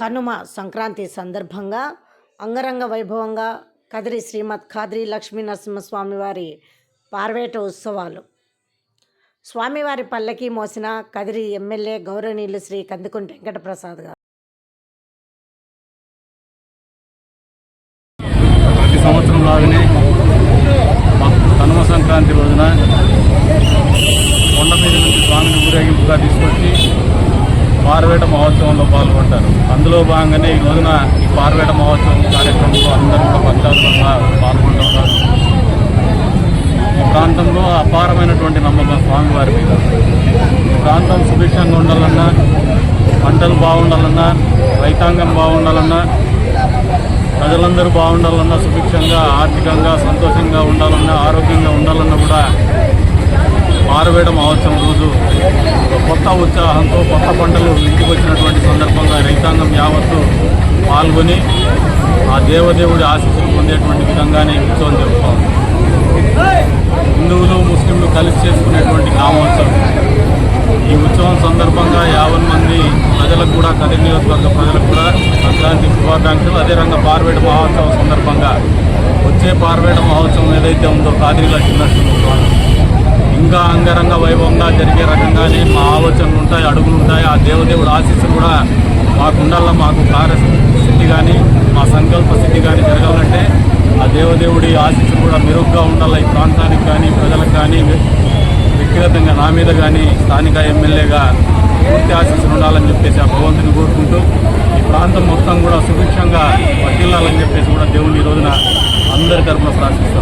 కనుమ సంక్రాంతి సందర్భంగా అంగరంగ వైభవంగా కదిరి శ్రీమద్ ఖాద్రి లక్ష్మీ నరసింహస్వామివారి పార్వేట ఉత్సవాలు. స్వామివారి పల్లకి మోసిన కదిరి ఎమ్మెల్యే గౌరవనీయులు శ్రీ కందుకుంట వెంకటప్రసాద్ గారు. ప్రతి సంవత్సరం లాగానే కనుమ సంక్రాంతి రోజున కొండ మీద నుంచి స్వామిని ఊరేగింపుగా తీసుకొచ్చి పార్వేట మహోత్సవంలో పాల్గొంటారు. అందులో భాగంగానే ఈ రోజున ఈ పార్వేట మహోత్సవం కార్యక్రమంలో అందరూ కూడా భక్తాదులంగా పాల్గొంటున్నారు ఈ ప్రాంతంలో అపారమైనటువంటి నమ్మకం స్వామివారి మీద. ఈ ప్రాంతం సుభిక్షంగా ఉండాలన్నా పంటలు బాగుండాలన్నా రైతాంగం బాగుండాలన్నా ప్రజలందరూ బాగుండాలన్నా సుభిక్షంగా ఆర్థికంగా సంతోషంగా ఉండాలన్నా ఆరోగ్యంగా ఉండాలన్నా కూడా మారువేట మహోత్సవం రోజు ఒక కొత్త ఉత్సాహంతో కొత్త పంటలు ఇంటికి వచ్చినటువంటి సందర్భంగా రైతాంగం యావత్తు పాల్గొని ఆ దేవదేవుడి ఆశీస్సులు పొందేటువంటి విధంగానే ఉత్సవం జరుపుతాం హిందువులు ముస్లింలు కలిసి చేసుకునేటువంటి గ్రామోత్సవం. ఈ ఉత్సవం సందర్భంగా యావన్ మంది ప్రజలకు కూడా కదిరి నియోజకవర్గ ప్రజలకు కూడా సంక్రాంతి శుభాకాంక్షలు. అదే పార్వేట మహోత్సవం సందర్భంగా వచ్చే పార్వేట మహోత్సవం ఏదైతే ఉందో కాదిరి లక్ష్మీనరసింహస్వామి ఇంకా అంగరంగ వైభవంగా జరిగే రకంగానే మా ఆలోచనలు ఉంటాయి అడుగులు ఉంటాయి. ఆ దేవదేవుడు ఆశీస్సులు కూడా మాకు ఉండాలా మాకు కార్యసిద్ధి కానీ మా సంకల్ప సిద్ధి కానీ జరగాలంటే ఆ దేవదేవుడి ఆశీస్సులు కూడా మెరుగ్గా ఉండాలి ఈ ప్రాంతానికి కానీ ప్రజలకు కానీ వ్యక్తిగతంగా నా మీద కానీ స్థానిక ఎమ్మెల్యేగా పూర్తి ఆశీస్సులు ఉండాలని చెప్పేసి ఆ భగవంతుని కోరుకుంటూ ఈ ప్రాంతం మొత్తం కూడా సుభిక్షంగా వర్తిల్లాలని చెప్పేసి కూడా దేవుని ఈ రోజున అందరి తరఫున ప్రార్థిస్తాం.